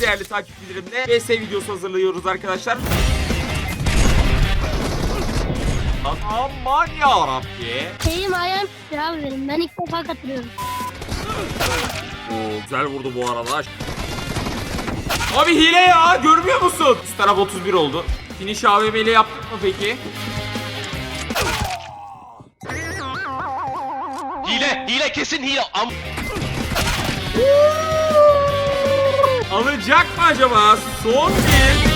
değerli takipçilerimle VS videosu hazırlıyoruz arkadaşlar. Aman yarabbi. Elim ayağım abi benim. Ben ilk defa katılıyorum. Oo, güzel vurdu bu arada. Abi hile ya görmüyor musun? Üst taraf 31 oldu. Finish AVM ile yaptık mı peki? Hile, hile kesin hile. Am Alacak mı acaba? Son bir.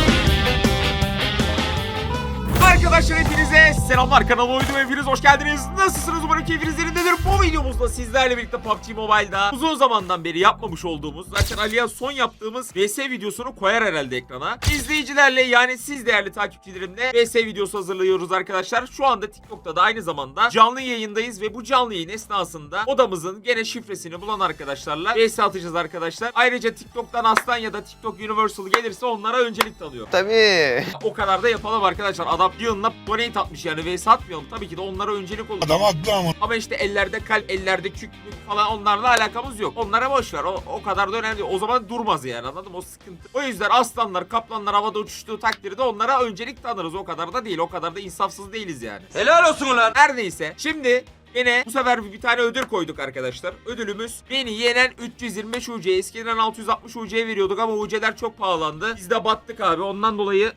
Arkadaşlar hepinize selamlar kanalıma uydum hepiniz hoş geldiniz. Nasılsınız umarım keyfiniz yerindedir. Bu videomuzda sizlerle birlikte PUBG Mobile'da uzun zamandan beri yapmamış olduğumuz zaten Ali'ye son yaptığımız VS videosunu koyar herhalde ekrana. İzleyicilerle yani siz değerli takipçilerimle VS videosu hazırlıyoruz arkadaşlar. Şu anda TikTok'ta da aynı zamanda canlı yayındayız ve bu canlı yayın esnasında odamızın gene şifresini bulan arkadaşlarla VS atacağız arkadaşlar. Ayrıca TikTok'tan Aslan ya da TikTok Universal gelirse onlara öncelik tanıyor. Tabii. O kadar da yapalım arkadaşlar. Adam yığınla donate atmış yani ve satmayalım. Tabii ki de onlara öncelik olur. Adam attı ama. Ama işte ellerde kalp, ellerde kük mük falan onlarla alakamız yok. Onlara boş ver. O, o kadar da önemli değil. O zaman durmaz yani anladın mı? O sıkıntı. O yüzden aslanlar, kaplanlar havada uçuştuğu takdirde onlara öncelik tanırız. O kadar da değil. O kadar da insafsız değiliz yani. Helal olsun ulan. Her neyse. Şimdi Yine bu sefer bir tane ödül koyduk arkadaşlar. Ödülümüz beni yenen 325 UC. Eskiden 660 UC veriyorduk ama UC'ler çok pahalandı. Biz de battık abi. Ondan dolayı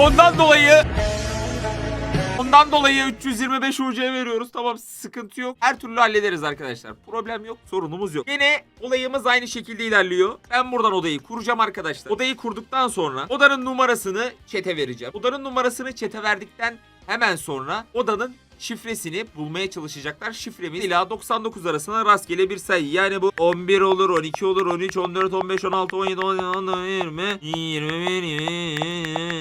Ondan dolayı Ondan dolayı 325 UC veriyoruz. Tamam sıkıntı yok. Her türlü hallederiz arkadaşlar. Problem yok, sorunumuz yok. Yine olayımız aynı şekilde ilerliyor. Ben buradan odayı kuracağım arkadaşlar. Odayı kurduktan sonra odanın numarasını çete vereceğim. Odanın numarasını çete verdikten hemen sonra odanın şifresini bulmaya çalışacaklar. Şifremiz ila 99 arasında rastgele bir sayı. Yani bu 11 olur, 12 olur, 13, 14, 15, 16, 17, 17, 19, 20, 21, 20.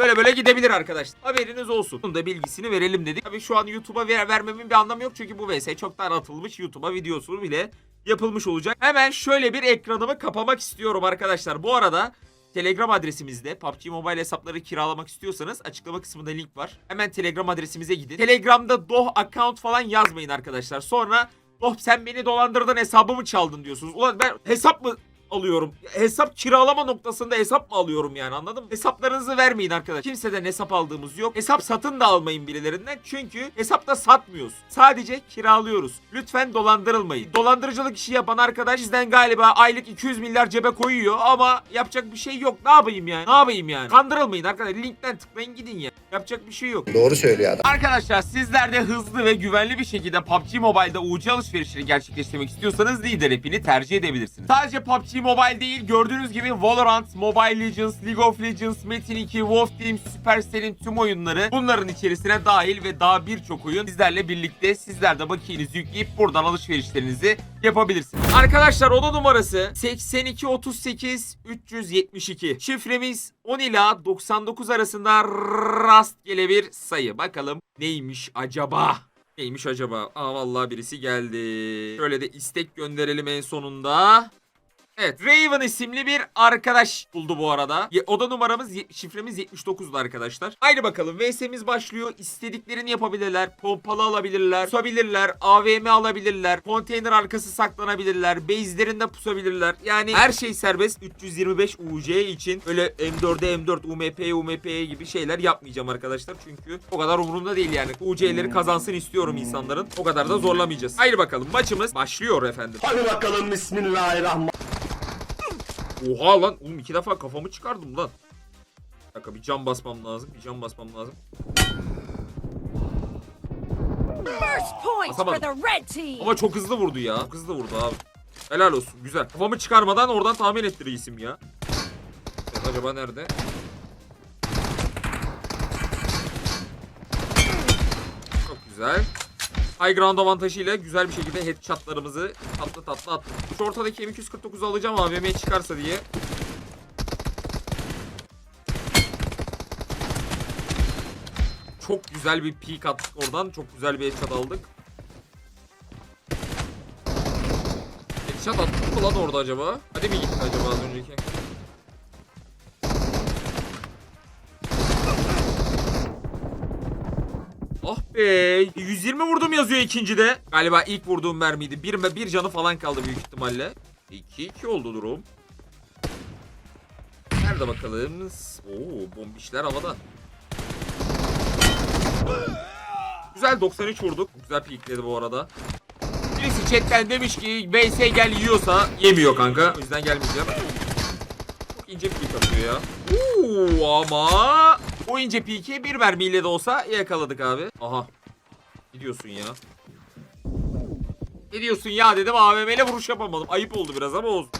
Böyle böyle gidebilir arkadaşlar. Haberiniz olsun. Bunun da bilgisini verelim dedik. Tabii şu an YouTube'a ver, vermemin bir anlamı yok. Çünkü bu VS çoktan atılmış. YouTube'a videosu bile yapılmış olacak. Hemen şöyle bir ekranımı kapamak istiyorum arkadaşlar. Bu arada Telegram adresimizde PUBG Mobile hesapları kiralamak istiyorsanız açıklama kısmında link var. Hemen Telegram adresimize gidin. Telegram'da doh account falan yazmayın arkadaşlar. Sonra oh sen beni dolandırdın hesabımı çaldın diyorsunuz. Ulan ben hesap mı alıyorum? Hesap kiralama noktasında hesap mı alıyorum yani anladın mı? Hesaplarınızı vermeyin arkadaşlar. Kimseden hesap aldığımız yok. Hesap satın da almayın birilerinden. Çünkü hesapta satmıyoruz. Sadece kiralıyoruz. Lütfen dolandırılmayın. Dolandırıcılık işi yapan arkadaş bizden galiba aylık 200 milyar cebe koyuyor ama yapacak bir şey yok. Ne yapayım yani? Ne yapayım yani? Kandırılmayın arkadaşlar. Linkten tıklayın gidin ya. Yapacak bir şey yok. Doğru söylüyor adam. Arkadaşlar sizler de hızlı ve güvenli bir şekilde PUBG Mobile'da UC alışverişini gerçekleştirmek istiyorsanız lider app'ini tercih edebilirsiniz. Sadece PUBG Mobile değil gördüğünüz gibi Valorant, Mobile Legends, League of Legends, Metin 2, Wolf Team, Supercell'in tüm oyunları bunların içerisine dahil ve daha birçok oyun sizlerle birlikte sizler de bakiyenizi yükleyip buradan alışverişlerinizi yapabilirsiniz. Arkadaşlar oda numarası 8238 372. Şifremiz 10 ila 99 arasında rastgele bir sayı. Bakalım neymiş acaba? Neymiş acaba? Aa vallahi birisi geldi. Şöyle de istek gönderelim en sonunda. Evet Raven isimli bir arkadaş buldu bu arada. Oda numaramız şifremiz 79'du arkadaşlar. Haydi bakalım VS'miz başlıyor. İstediklerini yapabilirler. Pompalı alabilirler. Pusabilirler. AVM alabilirler. Konteyner arkası saklanabilirler. Base'lerinde pusabilirler. Yani her şey serbest. 325 UC için öyle M4'e M4 UMP UMP gibi şeyler yapmayacağım arkadaşlar. Çünkü o kadar umurumda değil yani. UC'leri kazansın istiyorum insanların. O kadar da zorlamayacağız. Haydi bakalım maçımız başlıyor efendim. Hadi bakalım bismillahirrahmanirrahim. Oha lan oğlum iki defa kafamı çıkardım lan. Bir dakika bir cam basmam lazım. Bir cam basmam lazım. Basamadım. Ama çok hızlı vurdu ya. Çok hızlı vurdu abi. Helal olsun güzel. Kafamı çıkarmadan oradan tahmin etti isim ya. Evet, acaba nerede? Çok güzel. High ground avantajıyla güzel bir şekilde headshotlarımızı tatlı tatlı attık. Şu ortadaki M249'u alacağım AVM çıkarsa diye. Çok güzel bir peek attık oradan. Çok güzel bir headshot aldık. Headshot attık mı lan orada acaba? Hadi mi gitti acaba az önceki? Be. 120 vurdum yazıyor ikincide. Galiba ilk vurduğum mermiydi. Bir, bir canı falan kaldı büyük ihtimalle. 2-2 oldu durum. Nerede bakalım? Oo bombişler havada. Güzel 93 vurduk. Güzel pikledi bu arada. Birisi chatten demiş ki VS gel yiyorsa yemiyor kanka. O yüzden gelmeyeceğim. Çok ince pik atıyor ya. Oo ama o ince piki bir mermiyle de olsa yakaladık abi. Aha. Ne diyorsun ya? Ne diyorsun ya dedim AVM'yle vuruş yapamadım. Ayıp oldu biraz ama olsun.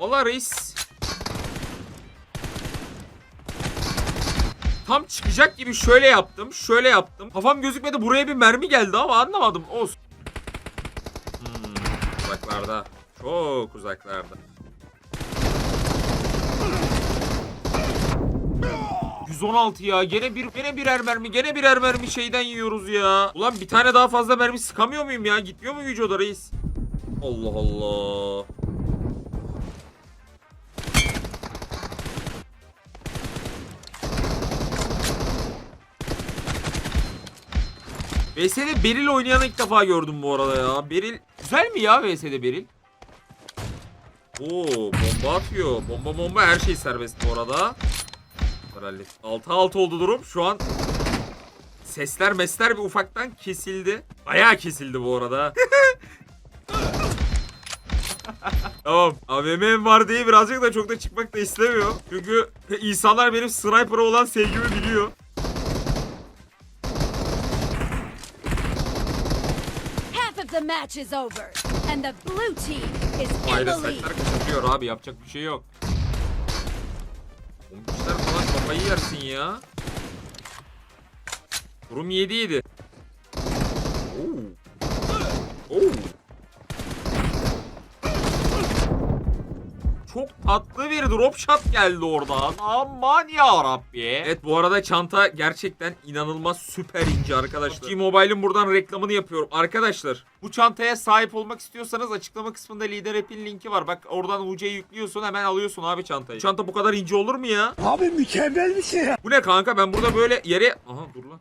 Valla reis. Tam çıkacak gibi şöyle yaptım. Şöyle yaptım. Kafam gözükmedi. Buraya bir mermi geldi ama anlamadım. Olsun. Hmm, uzaklarda. Çok uzaklarda. ...116 ya. Gene bir gene birer mermi, gene birer mermi şeyden yiyoruz ya. Ulan bir tane daha fazla mermi sıkamıyor muyum ya? Gitmiyor mu vücuda reis? Allah Allah. VS'de Beril oynayanı ilk defa gördüm bu arada ya. Beril güzel mi ya VS'de Beril? Oo bomba atıyor. Bomba bomba her şey serbest bu arada. Hallet. 6-6 oldu durum. Şu an sesler mesler bir ufaktan kesildi. Bayağı kesildi bu arada. tamam. AVM'm var diye birazcık da çok da çıkmak da istemiyorum. Çünkü insanlar benim sniper'a olan sevgimi biliyor. Half of the match is over, and the blue team is in Ayrı the lead. setler kaçırıyor abi yapacak bir şey yok. Kafayı yersin ya. Durum 7 7. Oo. Oo. Çok tatlı bir drop shot geldi oradan. Aman ya Rabbi. Evet bu arada çanta gerçekten inanılmaz süper ince arkadaşlar. T-Mobile'in buradan reklamını yapıyorum. Arkadaşlar bu çantaya sahip olmak istiyorsanız açıklama kısmında Lider App'in linki var. Bak oradan UC'yi yüklüyorsun hemen alıyorsun abi çantayı. Çanta bu kadar ince olur mu ya? Abi mükemmel bir şey ya. Bu ne kanka ben burada böyle yere... Aha dur lan.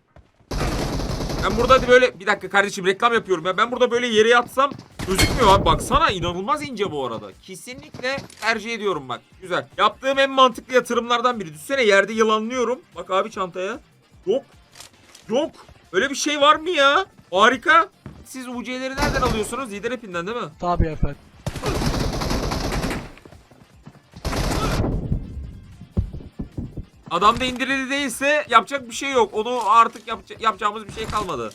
Ben burada böyle bir dakika kardeşim reklam yapıyorum ya. Ben burada böyle yere yatsam gözükmüyor abi. Baksana inanılmaz ince bu arada. Kesinlikle tercih ediyorum bak. Güzel. Yaptığım en mantıklı yatırımlardan biri. Düşünsene yerde yılanlıyorum. Bak abi çantaya. Yok. Yok. Öyle bir şey var mı ya? Harika. Siz UC'leri nereden alıyorsunuz? Lider App'inden değil mi? Tabii efendim. Adam da indirili değilse yapacak bir şey yok. Onu artık yapacağımız bir şey kalmadı.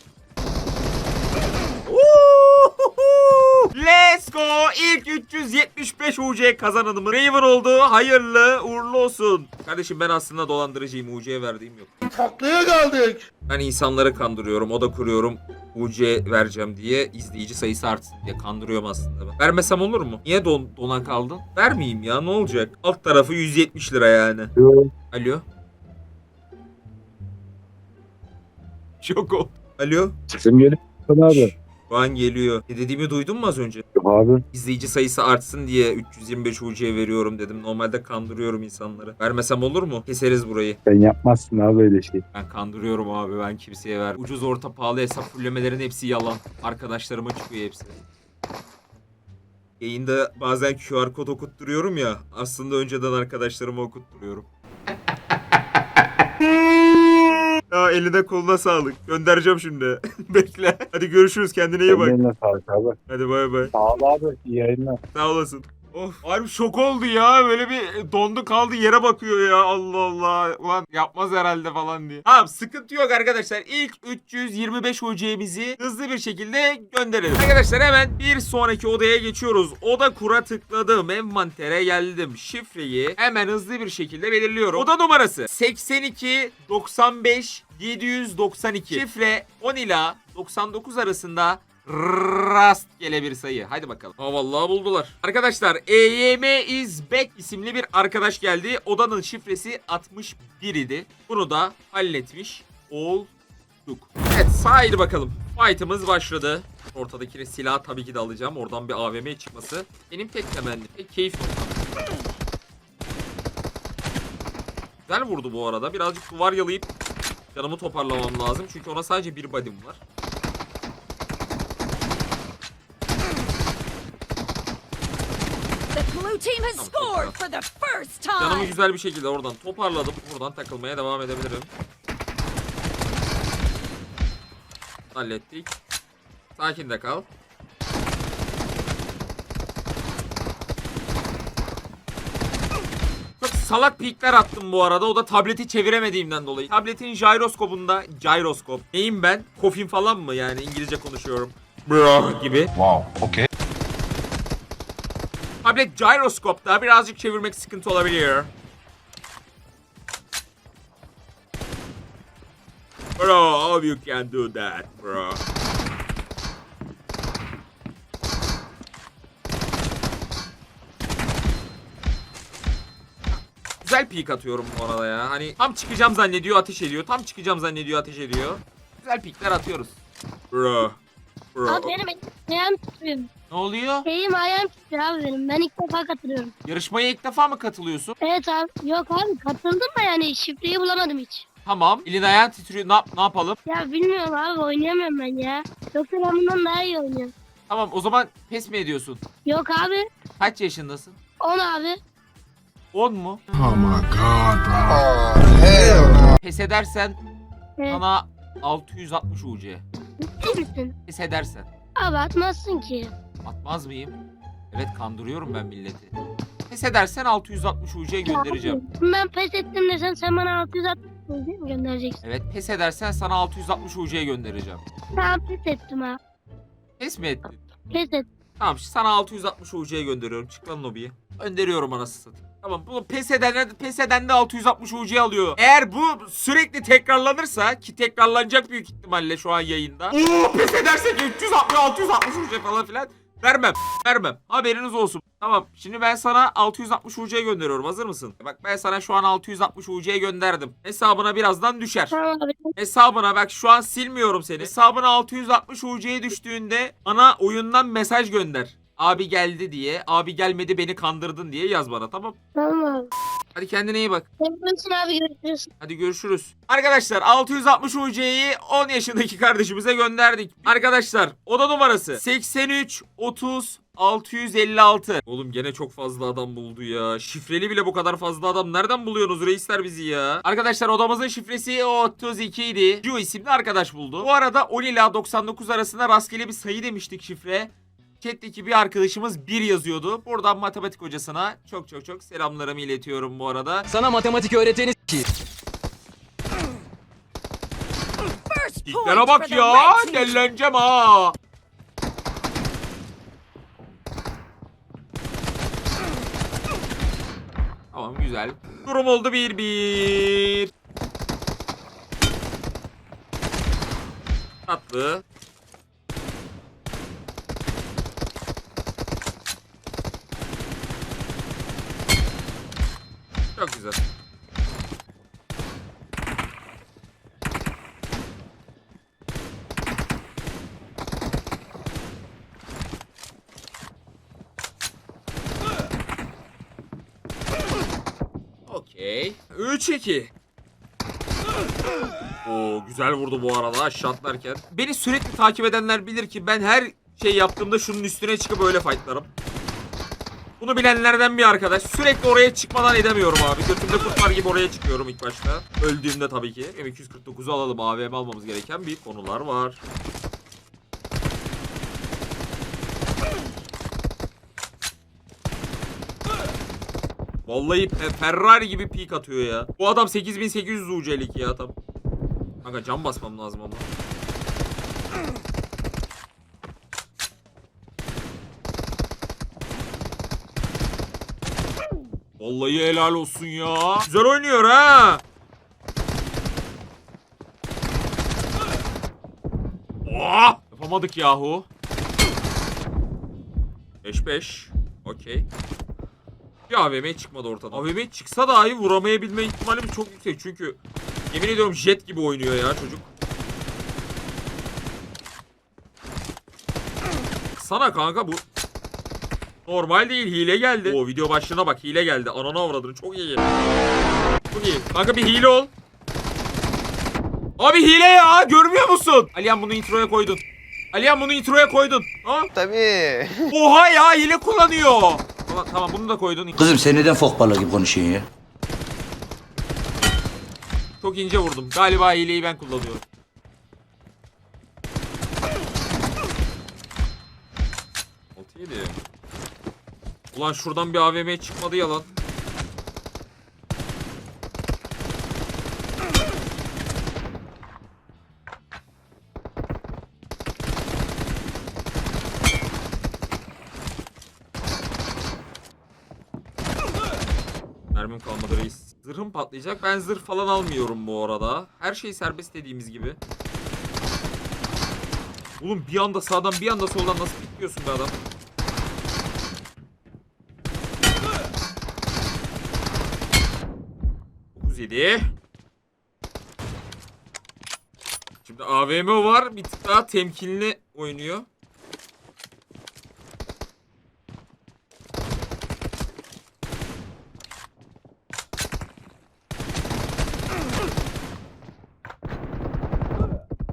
Let's go! İlk 375 UC kazananımız Raven oldu. Hayırlı uğurlu olsun. Kardeşim ben aslında dolandırıcıyım. UC'ye verdiğim yok. Taklaya kaldık. Ben insanları kandırıyorum. O da kuruyorum. UC vereceğim diye izleyici sayısı artsın diye kandırıyorum aslında ben. Vermesem olur mu? Niye don dona kaldın? Vermeyeyim ya ne olacak? Alt tarafı 170 lira yani. Alo. Çok oldu. Alo. Sesim geliyor mu abi. Şu an geliyor. Ne dediğimi duydun mu az önce? Yok abi. İzleyici sayısı artsın diye 325 UC'ye veriyorum dedim. Normalde kandırıyorum insanları. Vermesem olur mu? Keseriz burayı. Sen yapmazsın abi öyle şey. Ben kandırıyorum abi ben kimseye ver. Ucuz orta pahalı hesap fullemelerin hepsi yalan. Arkadaşlarıma çıkıyor hepsi. Yayında bazen QR kod okutturuyorum ya. Aslında önceden arkadaşlarıma okutturuyorum. Ya eline koluna sağlık. Göndereceğim şimdi. Bekle. Hadi görüşürüz kendine iyi bak. Eline sağlık abi. Hadi bay bay. Sağ ol abi. İyi yayınlar. Sağ olasın. Of. Harbi şok oldu ya. Böyle bir dondu kaldı yere bakıyor ya. Allah Allah. Ulan yapmaz herhalde falan diye. Tamam sıkıntı yok arkadaşlar. İlk 325 UC'mizi hızlı bir şekilde gönderelim. Arkadaşlar hemen bir sonraki odaya geçiyoruz. Oda kura tıkladım. Envantere geldim. Şifreyi hemen hızlı bir şekilde belirliyorum. Oda numarası 82 95 792. Şifre 10 ila 99 arasında rastgele bir sayı. Hadi bakalım. Aa vallahi buldular. Arkadaşlar EYM is back isimli bir arkadaş geldi. Odanın şifresi 61 idi. Bunu da halletmiş olduk. Evet sahil bakalım. Fight'ımız başladı. Ortadaki silah tabii ki de alacağım. Oradan bir AVM çıkması. Benim tek temennim. Tek keyif noktam. Güzel vurdu bu arada. Birazcık duvar yalayıp canımı toparlamam lazım. Çünkü ona sadece bir body'm var. Canımı güzel bir şekilde oradan toparladım. Buradan takılmaya devam edebilirim. Hallettik. Sakin de kal. Çok salak pikler attım bu arada. O da tableti çeviremediğimden dolayı. Tabletin gyroskopunda gyroskop. Neyim ben? Kofin falan mı yani İngilizce konuşuyorum. Bro gibi. Wow, okay. Tablet gyroskopta birazcık çevirmek sıkıntı olabilir. Bro, how you can do that, bro? Güzel peek atıyorum bu arada ya. Hani tam çıkacağım zannediyor ateş ediyor. Tam çıkacağım zannediyor ateş ediyor. Güzel peekler atıyoruz. Bro. Bro. Abi benim ayağım titriyor. Ne oluyor? Elim ayağım titriyor abi benim. Ben ilk defa katılıyorum. Yarışmaya ilk defa mı katılıyorsun? Evet abi. Yok abi katıldım da yani şifreyi bulamadım hiç. Tamam. Elin ayağın titriyor. Ne, yap- ne yapalım? Ya bilmiyorum abi oynayamıyorum ben ya. Yoksa ben bundan daha iyi oynuyorum. Tamam o zaman pes mi ediyorsun? Yok abi. Kaç yaşındasın? 10 abi. 10 mu? Oh my god, bro. Pes edersen sana 660 UC. Ciddi misin? Pes edersen. Abi atmazsın ki. Atmaz mıyım? Evet kandırıyorum ben milleti. Pes edersen 660 UC göndereceğim. Abi, Ben pes ettim desen sen bana 660 değil mi göndereceksin? Evet pes edersen sana 660 UC göndereceğim. Tamam pes ettim ha. Pes mi ettin? Pes et. Tamam sana 660 UC'ye gönderiyorum. Çık lan lobiye. Gönderiyorum anasını satayım. Tamam bu pes eden, pes eden de 660 UC alıyor. Eğer bu sürekli tekrarlanırsa ki tekrarlanacak büyük ihtimalle şu an yayında. Oo pes edersek 360 660 UC falan filan. Vermem. Vermem. Haberiniz olsun. Tamam. Şimdi ben sana 660 UC gönderiyorum. Hazır mısın? Bak ben sana şu an 660 UC gönderdim. Hesabına birazdan düşer. Tamam abi. Hesabına bak şu an silmiyorum seni. Hesabına 660 UC'ye düştüğünde bana oyundan mesaj gönder. Abi geldi diye, abi gelmedi beni kandırdın diye yaz bana tamam. Tamam. Hadi kendine iyi bak. Yapıyorsun abi görüşürüz. Hadi görüşürüz. Arkadaşlar 660 UC'yi 10 yaşındaki kardeşimize gönderdik. Arkadaşlar oda numarası 83 30 656. Oğlum gene çok fazla adam buldu ya. Şifreli bile bu kadar fazla adam nereden buluyorsunuz reisler bizi ya? Arkadaşlar odamızın şifresi 32 idi. Ju isimli arkadaş buldu. Bu arada 10 ila 99 arasında rastgele bir sayı demiştik şifre. Chat'teki bir arkadaşımız 1 yazıyordu. Buradan matematik hocasına çok çok çok selamlarımı iletiyorum bu arada. Sana matematik öğreteni ki. For bak ya. Delleneceğim ha. Tamam güzel. Durum oldu 1-1. Tatlı. Çok güzel. Okey. 3-2. Oo güzel vurdu bu arada şatlarken. Beni sürekli takip edenler bilir ki ben her şey yaptığımda şunun üstüne çıkıp öyle fightlarım. Bunu bilenlerden bir arkadaş. Sürekli oraya çıkmadan edemiyorum abi. Götümde kurt gibi oraya çıkıyorum ilk başta. Öldüğümde tabii ki. M249'u alalım. AVM almamız gereken bir konular var. Vallahi Fe- Ferrari gibi peak atıyor ya. Bu adam 8800 UC'lik ya tam. Kanka cam basmam lazım ama. Vallahi helal olsun ya. Güzel oynuyor ha. Oh! Yapamadık yahu. 5-5. Okey. Bir AVM çıkmadı ortadan. AVM çıksa dahi vuramayabilme ihtimalimiz çok yüksek. Çünkü yemin ediyorum jet gibi oynuyor ya çocuk. Sana kanka bu. Normal değil hile geldi. O video başlığına bak hile geldi. Anana avradını çok iyi. Çok iyi. Kanka bir hile ol. Abi hile ya görmüyor musun? Aliyan bunu introya koydun. Aliyan bunu introya koydun. Ha? Tabii. Oha ya hile kullanıyor. Tamam, tamam bunu da koydun. Kızım sen neden fok balığı gibi konuşuyorsun ya? Çok ince vurdum. Galiba hileyi ben kullanıyorum. Altı yedi. Ulan şuradan bir AVM çıkmadı ya lan. Mermim kalmadı reis. Zırhım patlayacak. Ben zırh falan almıyorum bu arada. Her şey serbest dediğimiz gibi. Oğlum bir anda sağdan bir anda soldan nasıl bitmiyorsun be adam? Yedi. Şimdi AVM var. Bir tık daha temkinli oynuyor.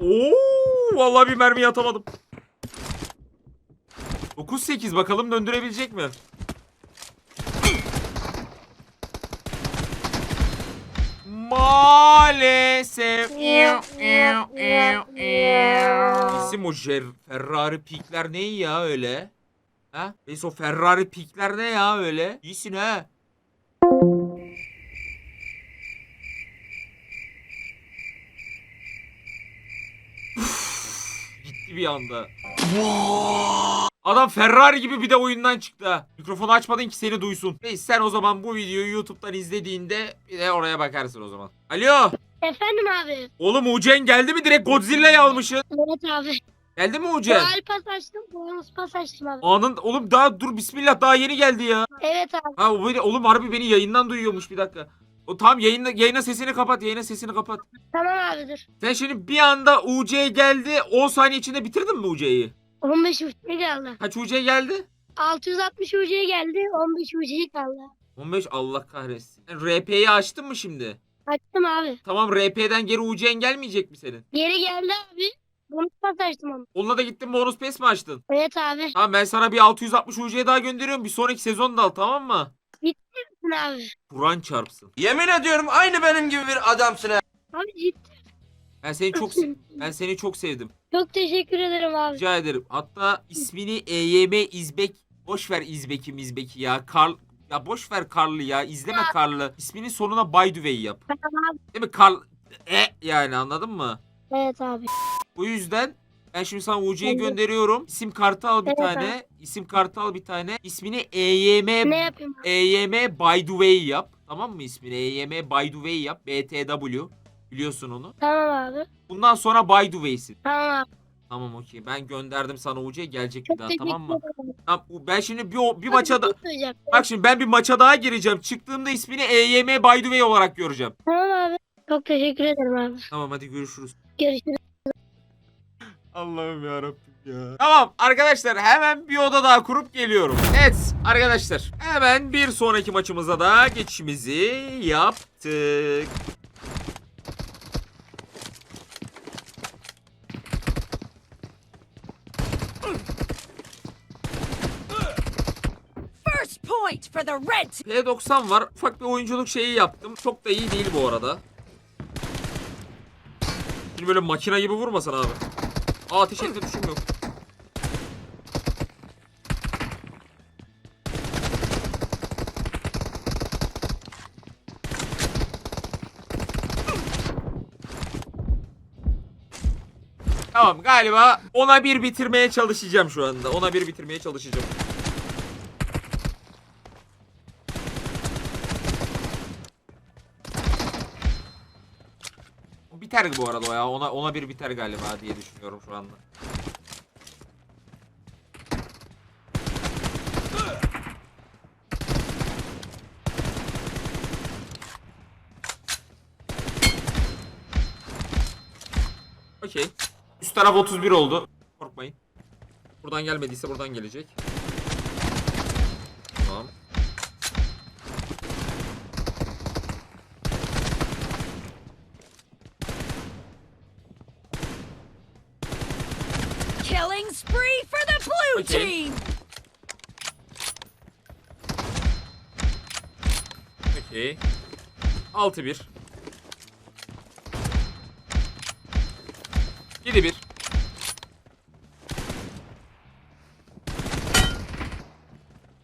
Oo, vallahi bir mermi atamadım. 9-8 bakalım döndürebilecek mi? Maalesef. İsim o Jer- Ferrari Peak'ler ne ya öyle? Ha? Neyse o Ferrari Peak'ler ne ya öyle? İyisin ha. Gitti bir anda. Adam Ferrari gibi bir de oyundan çıktı ha. Mikrofonu açmadın ki seni duysun. Neyse sen o zaman bu videoyu YouTube'dan izlediğinde bir de oraya bakarsın o zaman. Alo. Efendim abi. Oğlum Ucen geldi mi direkt Godzilla'yı almışsın? Evet abi. Geldi mi Ucen? Doğal pas açtım. Bonus pas açtım abi. Anın oğlum daha dur bismillah daha yeni geldi ya. Evet abi. Ha o beni, oğlum harbi beni yayından duyuyormuş bir dakika. O tam yayında yayına sesini kapat yayına sesini kapat. Tamam abi dur. Sen şimdi bir anda UC geldi 10 saniye içinde bitirdin mi UC'yi? 15 uçuya geldi. Kaç UC geldi? 660 ucuya geldi. 15 ucuya kaldı. 15 Allah kahretsin. Sen RP'yi açtın mı şimdi? Açtım abi. Tamam RP'den geri UC'n gelmeyecek mi senin? Geri geldi abi. Bonus pas açtım onu. Onunla da gittin bonus pes mi açtın? Evet abi. Tamam ben sana bir 660 UC daha gönderiyorum. Bir sonraki sezon da al tamam mı? Gittin abi. Kur'an çarpsın. Yemin ediyorum aynı benim gibi bir adamsın ha. Abi ciddi. Ben seni çok se- ben seni çok sevdim. Çok teşekkür ederim abi. Rica ederim. Hatta ismini EYM İzbek boş ver İzbek'i Mizbek'i ya. Karl ya boş ver Karl'ı ya. İzleme Karl'ı. İsminin sonuna way yap. Tamam abi. Değil mi? Karl e yani anladın mı? Evet abi. Bu yüzden ben şimdi sana UC'yi gönderiyorum. İsim kartı al bir Evet tane. İsim kartı al bir tane. İsmini EYM Ne yapayım abi? EYM by the way yap. Tamam mı ismini? EYM by the way yap. BTW. Biliyorsun onu. Tamam abi. Bundan sonra by the way'sin. Tamam abi. Tamam okey. Ben gönderdim sana UC gelecek bir Çok daha teşekkür tamam mı? ederim. Tamam, ben şimdi bir, o- bir Abi, maça da bir şey söyleyeceğim. Bak şimdi ben bir maça daha gireceğim. Çıktığımda ismini EYM by the way olarak göreceğim. Tamam abi. Çok teşekkür ederim abi. Tamam hadi görüşürüz. Görüşürüz. Allah'ım ya ya. Tamam arkadaşlar hemen bir oda daha kurup geliyorum. Evet arkadaşlar hemen bir sonraki maçımıza da geçişimizi yaptık. First point for the red team. P90 var. Ufak bir oyunculuk şeyi yaptım. Çok da iyi değil bu arada. Şimdi böyle makina gibi vurmasan abi. Aa ateş etme düşüm yok. Tamam galiba ona bir bitirmeye çalışacağım şu anda. Ona bir bitirmeye çalışacağım. Biter bu arada o ya. Ona ona bir biter galiba diye düşünüyorum şu anda. Okey. Üst taraf 31 oldu. Korkmayın. Buradan gelmediyse buradan gelecek. Tamam. Killing spree for the blue team. Peki. 6-1. 7-1.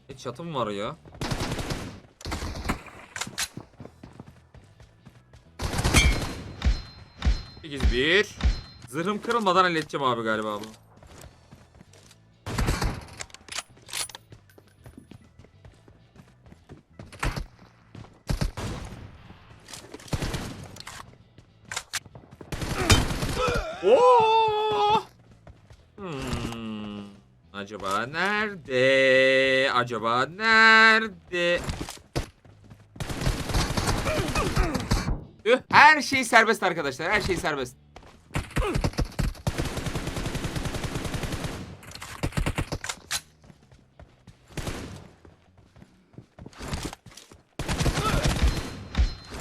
E çatım var ya. Sekiz bir. Zırhım kırılmadan halledeceğim abi galiba bunu. Hmm. Acaba nerede? Acaba nerede? Her şey serbest arkadaşlar. Her şey serbest.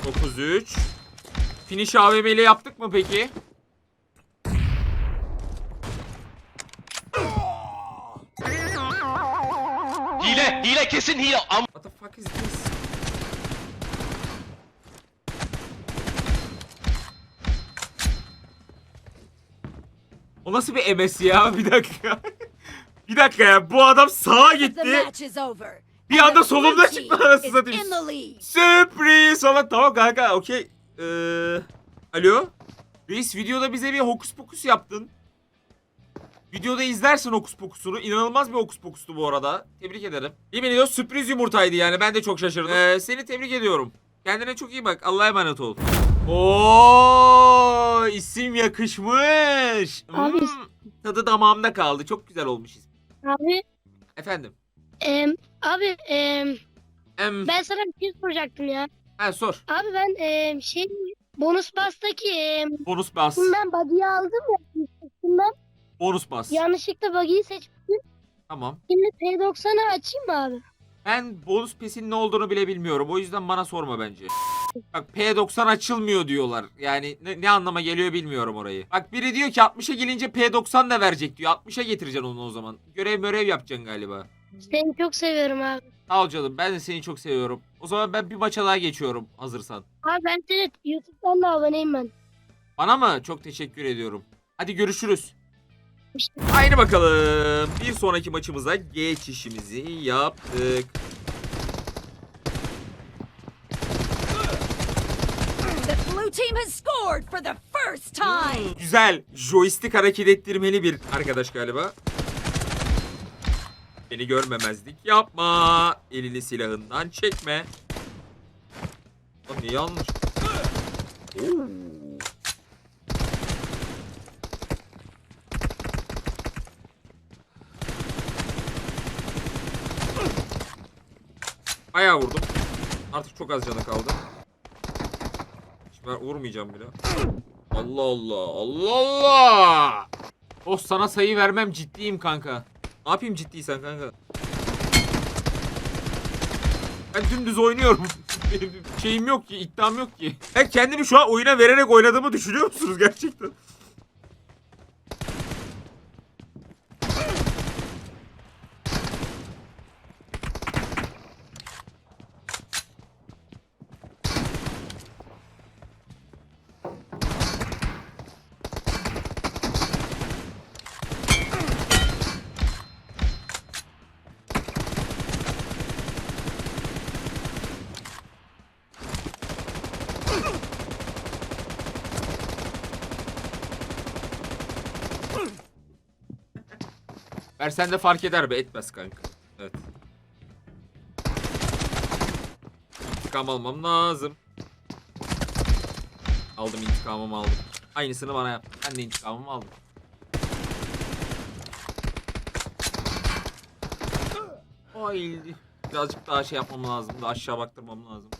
Dokuz üç. Finish AVM ile yaptık mı peki? Hile, kesin hile. Am What the fuck is this? O nasıl bir MS ya? Bir dakika. bir dakika ya. Bu adam sağa gitti. Bir and anda the solumda çıktı anasını is satayım. Sürpriz falan. Tamam kanka okey. Ee, alo? Reis videoda bize bir hokus pokus yaptın. Videoda izlersin hokus pokusunu. İnanılmaz bir hokus pokustu bu arada. Tebrik ederim. Yemin ediyorum sürpriz yumurtaydı yani. Ben de çok şaşırdım. Ee, seni tebrik ediyorum. Kendine çok iyi bak. Allah'a emanet ol. Oo, isim yakışmış. Abi- Hmm, tadı damağımda kaldı. Çok güzel olmuş isim. Abi, Efendim. em, abi em, Em, ben sana bir şey soracaktım ya. ha, sor. Abi ben em, şey bonus bastaki em, Bonus bas. ben buggy'i aldım ya. Ben Bonus bas. yanlışlıkla buggy'i seçtim. Tamam. Şimdi P90'ı açayım mı abi? Ben bonus pesin ne olduğunu bile bilmiyorum. O yüzden bana sorma bence. Bak P90 açılmıyor diyorlar. Yani ne, ne anlama geliyor bilmiyorum orayı. Bak biri diyor ki 60'a gelince P90 da verecek diyor. 60'a getireceksin onu o zaman. Görev mörev yapacaksın galiba. Seni çok seviyorum abi. Sağ ol canım. Ben de seni çok seviyorum. O zaman ben bir maça daha geçiyorum hazırsan. Abi ben seni YouTube'dan da aboneyim ben. Bana mı? Çok teşekkür ediyorum. Hadi görüşürüz. İşte. Haydi bakalım. Bir sonraki maçımıza geçişimizi yaptık. The blue team has scored for the first time. Güzel. Joystick hareket ettirmeli bir arkadaş galiba. Beni görmemezlik yapma. Elini silahından çekme. Lan ne yanlış. Oo. Bayağı vurdum. Artık çok az canı kaldı. Şimdi ben vurmayacağım bile. Allah Allah. Allah Allah. Oh sana sayı vermem ciddiyim kanka. Ne yapayım ciddiysen kanka? Ben dümdüz oynuyorum. Benim şeyim yok ki, iddiam yok ki. Ben kendimi şu an oyuna vererek oynadığımı düşünüyor musunuz gerçekten? Versen de fark eder be etmez kanka. Evet. İntikam almam lazım. Aldım intikamımı aldım. Aynısını bana yap. Ben de intikamımı aldım. Ay birazcık daha şey yapmam lazım. Da aşağı baktırmam lazım.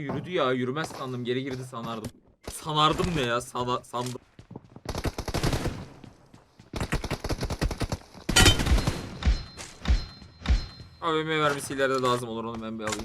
Yürüdü ya. Yürümez sandım. Geri girdi sanardım. Sanardım ne ya? Sana, sandım. AVM vermesi ileride lazım olur onu ben bir alayım.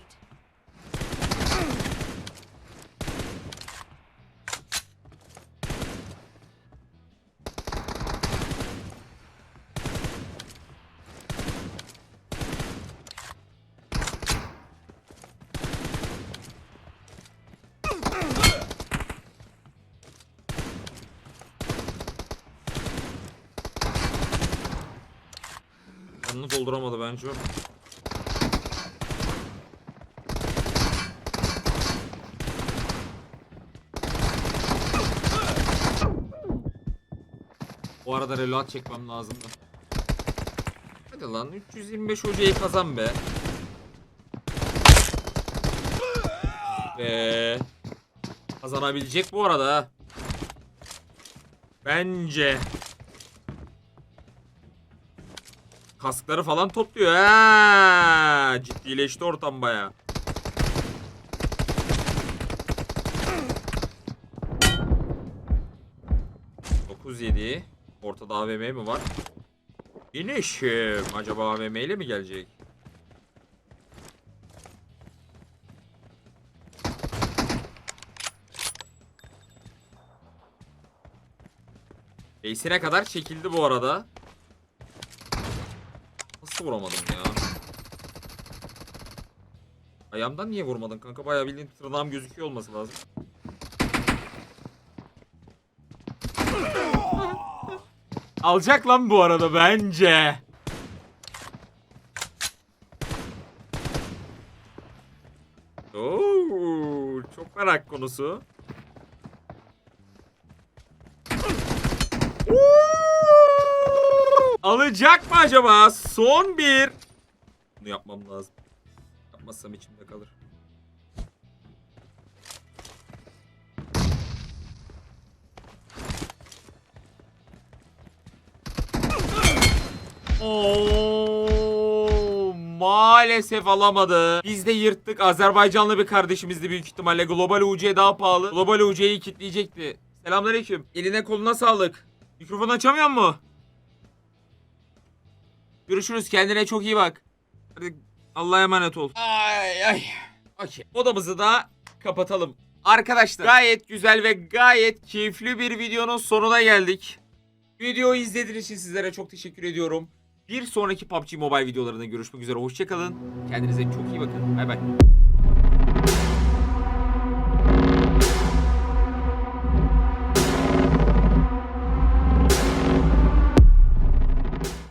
Dolduramadı bence. Bu arada reload çekmem lazımdı. Hadi lan 325 hocayı kazan be. Be. Kazanabilecek bu arada. Bence. Kaskları falan topluyor ha. Ciddileşti ortam baya. Dokuz yedi. Ortada AVM mi var? İnişim. Acaba AVM ile mi gelecek? Base'ine kadar çekildi bu arada. Nasıl vuramadım ya? Ayağımdan niye vurmadın kanka? Bayağı bildiğin tırnağım gözüküyor olması lazım. Alacak lan bu arada bence. Oo, çok merak konusu. Alacak mı acaba? Son bir. Bunu yapmam lazım. Yapmazsam içimde kalır. Oo, maalesef alamadı. Biz de yırttık. Azerbaycanlı bir kardeşimizdi büyük ihtimalle. Global UC daha pahalı. Global UC'yi kitleyecekti. Selamünaleyküm. Eline koluna sağlık. Mikrofon açamıyor mu? Görüşürüz. Kendine çok iyi bak. Hadi Allah'a emanet ol. Ay ay. Okey. Odamızı da kapatalım. Arkadaşlar gayet güzel ve gayet keyifli bir videonun sonuna geldik. Videoyu izlediğiniz için sizlere çok teşekkür ediyorum. Bir sonraki PUBG Mobile videolarında görüşmek üzere. Hoşçakalın. Kendinize çok iyi bakın. Bay bay.